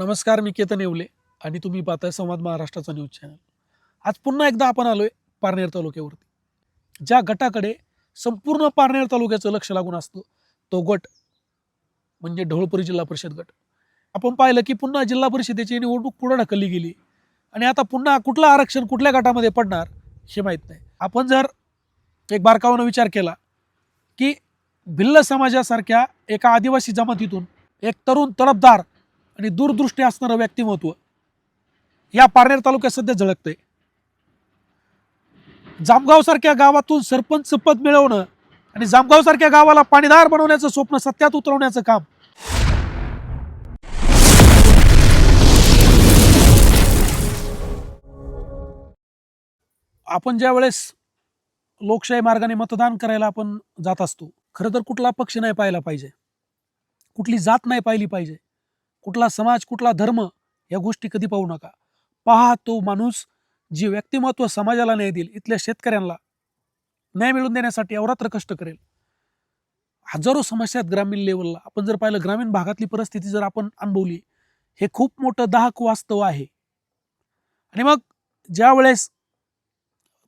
नमस्कार मी केतन येवले आणि तुम्ही पाहताय संवाद महाराष्ट्राचा न्यूज चॅनल. आज पुन्हा एकदा आपण आलोय पारनेर तालुक्यावरती. ज्या गटाकडे संपूर्ण पारनेर तालुक्याचं लक्ष लागून असतं तो गट म्हणजे ढवळपुरी जिल्हा परिषद गट. आपण पाहिलं की पुन्हा जिल्हा परिषदेची निवडणूक पुढे ढकलली गेली आणि आता पुन्हा कुठलं आरक्षण कुठल्या गटामध्ये पडणार हे माहीत नाही. आपण जर एक बारकावानं विचार केला की भिल्ल समाजासारख्या एका आदिवासी जमातीतून एक तरुण तडफदार आणि दूरदृष्टी असणारं व्यक्तिमत्व. या पारनेर तालुक्यात सध्या झळकतंय. जामगावसारख्या गावातून सरपंच पद मिळवणं आणि जामगावसारख्या गावाला पाणीदार बनवण्याचं स्वप्न सत्यात उतरवण्याचं काम. आपण ज्या वेळेस लोकशाही मार्गाने मतदान करायला आपण जात असतो खरं तर कुठला पक्ष नाही पाहायला पाहिजे. कुठली जात नाही पाहिली पाहिजे. कुठला समाज कुठला धर्म या गोष्टी कधी पाहू नका. पहा तो माणूस जे व्यक्तिमत्व समाजाला न्याय देईल इथल्या शेतकऱ्यांना न्याय मिळवून देण्यासाठी अवरात्र कष्ट करेल. हजारो समस्या आहेत ग्रामीण लेवलला आपण जर पाहिलं ग्रामीण भागातली परिस्थिती जर आपण अनुभवली हे खूप मोठं दाहक वास्तव आहे. आणि मग ज्या वेळेस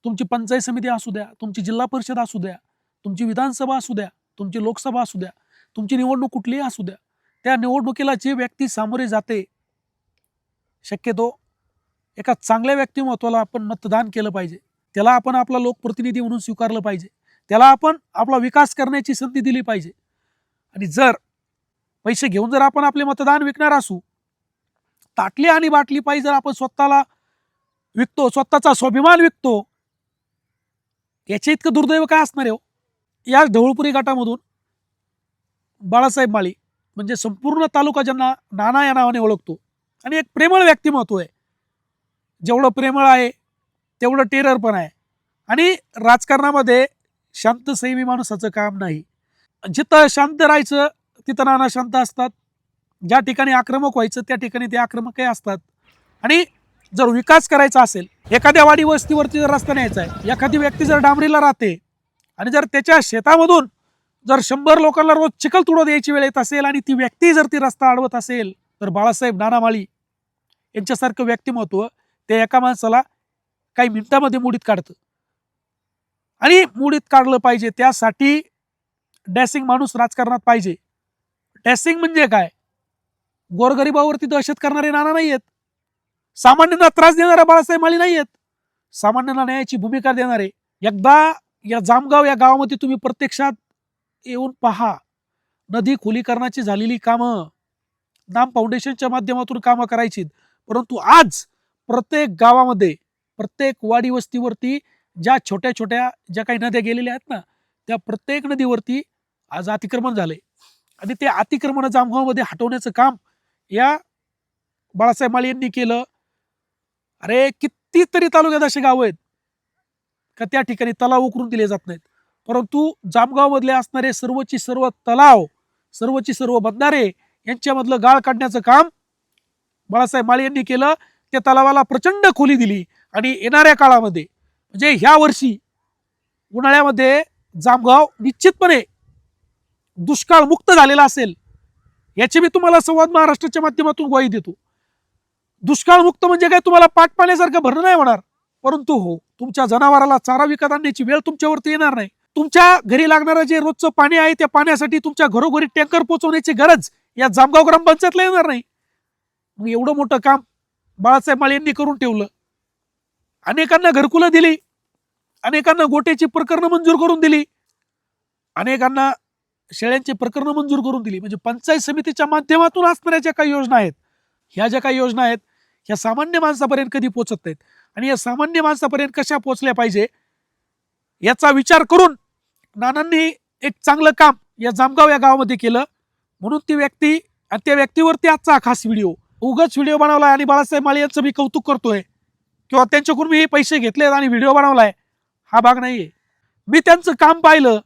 तुमची पंचायत समिती असू द्या तुमची जिल्हा परिषद असू द्या तुमची विधानसभा असू द्या तुमची लोकसभा असू द्या तुमची निवडणूक कुठलीही असू द्या त्या निवडणुकीला जी व्यक्ती सामोरे जाते शक्यतो एका चांगल्या व्यक्तिमत्वाला आपण मतदान केलं पाहिजे. त्याला आपण आपला लोकप्रतिनिधी म्हणून स्वीकारलं पाहिजे. त्याला आपण आपला विकास करण्याची संधी दिली पाहिजे. आणि जर पैसे घेऊन जर आपण आपले मतदान विकणार असू ताटली आणि बाटली पाहिजे जर आपण स्वतःला विकतो स्वतःचा स्वाभिमान विकतो याच्या इतकं दुर्दैव काय असणार आहे हो? या ढवळपुरी गटामधून बाळासाहेब माळी म्हणजे संपूर्ण तालुका ज्यांना नाना या नावाने ओळखतो. आणि एक प्रेमळ व्यक्तिमत्व आहे. जेवढं प्रेमळ आहे तेवढं टेरर पण आहे. आणि राजकारणामध्ये शांत संयमी माणसाचं काम नाही. जिथं शांत राहायचं तिथं नाना शांत असतात. ज्या ठिकाणी आक्रमक व्हायचं त्या ठिकाणी ते आक्रमकही असतात. आणि जर विकास करायचा असेल एखाद्या वाडी वस्तीवरती जर रस्ता न्यायचा आहे एखादी व्यक्ती जर डांबरीला राहते आणि जर त्याच्या शेतामधून जर शंभर लोकांना रोज चिखल तुडव द्यायची वेळ येत असेल आणि ती व्यक्ती जर ती रस्ता अडवत असेल तर बाळासाहेब नानामाळी यांच्यासारखं व्यक्तिमत्व ते एका माणसाला काही मिनिटामध्ये मुडीत काढतं. आणि मुडीत काढलं पाहिजे त्यासाठी डॅसिंग माणूस राजकारणात पाहिजे. डॅसिंग म्हणजे काय? गोरगरिबावरती दहशत करणारे नाना नाही आहेत. सामान्यांना त्रास देणारे बाळासाहेब माळी नाही आहेत. सामान्यांना न्यायाची भूमिका देणारे. एकदा या जामगाव या गावामध्ये तुम्ही प्रत्यक्षात येऊन पहा. नदी खोलीकरणाची झालेली कामं नाम फाउंडेशनच्या माध्यमातून कामं करायची परंतु आज प्रत्येक गावामध्ये प्रत्येक वाडी वस्तीवरती ज्या छोट्या छोट्या ज्या काही नद्या गेलेल्या आहेत ना त्या प्रत्येक नदीवरती आज अतिक्रमण झाले आणि ते अतिक्रमण जामगावमध्ये हटवण्याचं काम या बाळासाहेब माळी यांनी केलं. अरे कितीतरी तालुक्यात असे गाव आहेत का त्या ठिकाणी तलाव उकरून दिले जात नाहीत? परंतु जामगावमधले असणारे सर्वची सर्व तलाव सर्वची सर्व बंधारे यांच्यामधलं गाळ काढण्याचं काम बाळासाहेब माळी यांनी केलं. त्या तलावाला प्रचंड खोली दिली आणि येणाऱ्या काळामध्ये म्हणजे ह्या वर्षी उन्हाळ्यामध्ये जामगाव निश्चितपणे दुष्काळ मुक्त झालेला असेल याची मी तुम्हाला संवाद महाराष्ट्राच्या माध्यमातून ग्वाही देतो. दुष्काळ मुक्त म्हणजे काय? तुम्हाला पाठ पाण्यासारखं भरणं नाही होणार. परंतु हो तुमच्या जनावराला चारा विकत आणण्याची वेळ तुमच्यावरती येणार नाही. तुमच्या घरी लागणारं जे रोजचं पाणी आहे त्या पाण्यासाठी तुमच्या घरोघरी टँकर पोहोचवण्याची गरज या जामगाव ग्रामपंचायतला येणार नाही. मग एवढं मोठं काम बाळासाहेब माळे यांनी करून ठेवलं. अनेकांना घरकुलं दिली. अनेकांना गोट्याची प्रकरणं मंजूर करून दिली. अनेकांना शेळ्यांची प्रकरणं मंजूर करून दिली. म्हणजे पंचायत समितीच्या माध्यमातून असणाऱ्या ज्या काही योजना आहेत ह्या ज्या काही योजना आहेत ह्या सामान्य माणसापर्यंत कधी पोचत नाहीत. आणि या सामान्य माणसापर्यंत कशा पोचल्या पाहिजे याचा विचार करून नानांनी एक चांगलं काम या जामगाव या गावामध्ये केलं. म्हणून ती व्यक्ती आणि त्या व्यक्तीवरती आजचा खास व्हिडिओ. उगाच व्हिडिओ बनवला आणि बाळासाहेब माळे यांचं मी कौतुक करतोय. किंवा त्यांच्याकडून मी हे पैसे घेतलेत आणि व्हिडिओ बनवलाय हा भाग नाही आहे मी त्यांचं काम पाहिलं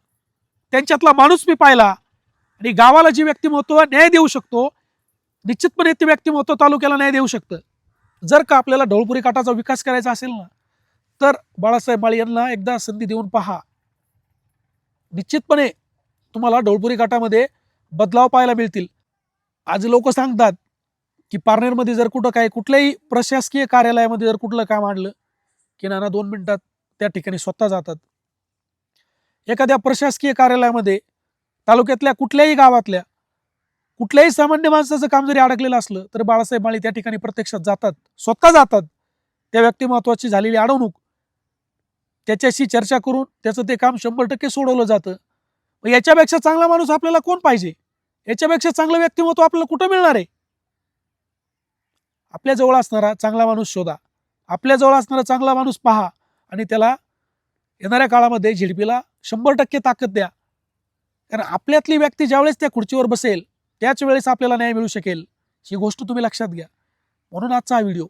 त्यांच्यातला माणूस मी पाहिला आणि गावाला जी व्यक्तिमत्व न्याय देऊ शकतो निश्चितपणे ते व्यक्तिमत्व तालुक्याला न्याय देऊ शकतं. जर का आपल्याला ढवळपुरी काठाचा विकास करायचा असेल ना तर बाळासाहेब माळी यांना एकदा संधी देऊन पहा. निश्चितपणे तुम्हाला ढोलपुरी काठामध्ये बदलाव पाहायला मिळतील. आज लोक सांगतात की पारनेरमध्ये जर कुठं काय कुठल्याही प्रशासकीय कार्यालयामध्ये जर कुठलं काम आणलं की नाना दोन मिनिटात त्या ठिकाणी स्वतः जातात. एखाद्या प्रशासकीय कार्यालयामध्ये तालुक्यातल्या कुठल्याही गावातल्या कुठल्याही सामान्य माणसाचं काम जरी अडकलेलं असलं तर बाळासाहेब माळी त्या ठिकाणी प्रत्यक्षात जातात स्वतः जातात. त्या व्यक्तिमत्वाची झालेली अडवणूक त्याच्याशी चर्चा करून त्याचं ते काम शंभर टक्के सोडवलं जातं. याच्यापेक्षा चांगला माणूस आपल्याला कोण पाहिजे? याच्यापेक्षा चांगलं व्यक्तिमत्व आपल्याला कुठं मिळणार आहे? आपल्याजवळ असणारा चांगला माणूस शोधा. आपल्याजवळ असणारा चांगला माणूस पहा आणि त्याला येणाऱ्या काळामध्ये झिडपीला शंभर टक्के ताकद द्या. कारण आपल्यातली व्यक्ती ज्यावेळेस त्या खुर्चीवर बसेल त्याच वेळेस आपल्याला न्याय मिळू शकेल. ही गोष्ट तुम्ही लक्षात घ्या. म्हणून आजचा हा व्हिडिओ.